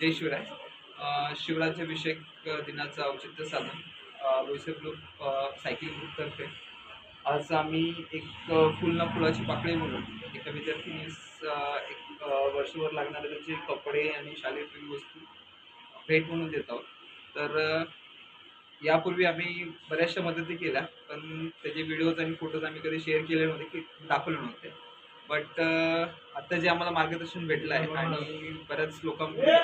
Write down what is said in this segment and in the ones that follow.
जय शिवराय. शिवराज्याभिषेक दिनाचं औचित्य साधून. अ, ग्रुप अ, सायकलिंग ग्रुपतर्फे आज आम्ही एक फुल ना फुलाची पाकळी म्हणून एका विद्यार्थिनीस एक वर्षभर लागणारे त्याचे कपडे आणि शालेय वस्तू भेट म्हणून देत आहोत. तर यापूर्वी आम्ही बऱ्याचशा मदती केल्या पण त्याचे व्हिडिओज आणि फोटोज आम्ही कधी शेअर केले नव्हते की दाखवले नव्हते. बट आता जे आम्हाला मार्गदर्शन भेटलं आहे आणि बऱ्याच लोकांकडून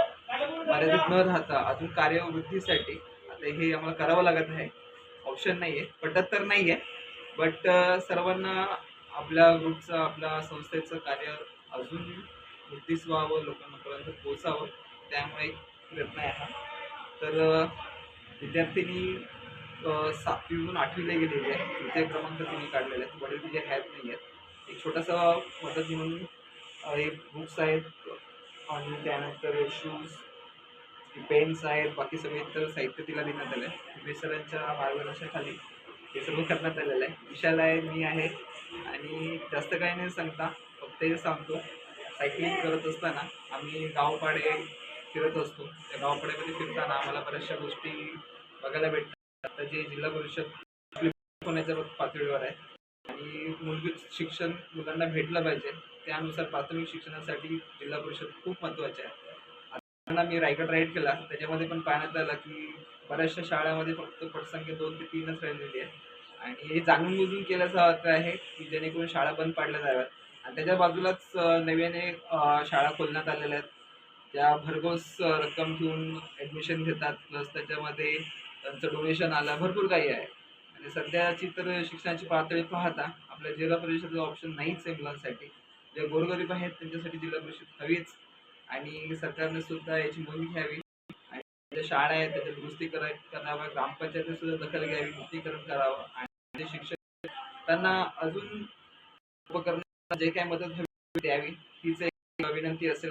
मर्यादित न राहता अजून कार्यवृद्धीसाठी आता हे आम्हाला करावं लागत आहे. ऑप्शन नाही आहे पटत तर नाही आहे बट सर्वांना आपल्या ग्रुपचं आपल्या संस्थेचं कार्य अजून वृद्धीस व्हावं लोकांपर्यंत पोचावं त्यामुळे प्रयत्न आहे हा. तर विद्यार्थिनी सातवीहून आठवीला गेलेली आहे. तृतीय क्रमांक तिने काढलेला आहे. वडील तिचे आहेत नाही आहेत एक छोटासा मदत म्हणून एक बुक्स आहेत आणि त्यानंतर शूज पेन्स आहेत बाकी सगळे इतर साहित्य तिला देण्यात आलं आहे सरांच्या मार्गदर्शनाखाली हे सर्व करण्यात आलेलं आहे. विशाल आहे मी आहे. आणि जास्त काही नाही सांगता फक्त हे सांगतो. सायकलिंग करत असताना आम्ही गावपाडे फिरत असतो. त्या गावपाड्यामध्ये फिरताना आम्हाला बऱ्याचशा गोष्टी बघायला भेटतात. आता जे जिल्हा परिषद होण्याच्या पातळीवर आहे. आणि मूलभूत शिक्षण मुलांना भेटलं पाहिजे. त्यानुसार प्राथमिक शिक्षणासाठी जिल्हा परिषद खूप महत्त्वाचे आहे. मी रायगड राईड केला. त्याच्यामध्ये पण पाहण्यात आलं की बऱ्याचशा शाळामध्ये फक्त पटसंख्या दोन ते तीनच राहिलेली आहे. आणि हे जाणून बुजून केल्याचं अर्थ आहे की जेणेकरून शाळा बंद पाडल्या जाव्यात. आणि त्याच्या बाजूलाच नव्याने शाळा खोलण्यात आलेल्या आहेत. त्या भरघोस रक्कम घेऊन ॲडमिशन घेतात. प्लस त्याच्यामध्ये त्यांचं डोनेशन आलं. भरपूर काही आहे. आणि सध्याची तर शिक्षणाची पातळी पाहता आपल्या जिल्हा परिषदेचं ऑप्शन नाहीच आहे मुलांसाठी. जे गोरगरीब आहेत त्यांच्यासाठी जिल्हा परिषद हवीच. आणि सरकारने सुद्धा याची नोंद घ्यावी. आणि ज्या शाळा आहेत त्याच्या दुरुस्ती करा कराव्या सुद्धा दखल घ्यावी मुक्तीकरण करावं आणि जे शिक्षक त्यांना अजून उपकरण जे काही मदत हवी द्यावी. हीच एक विनंती असेल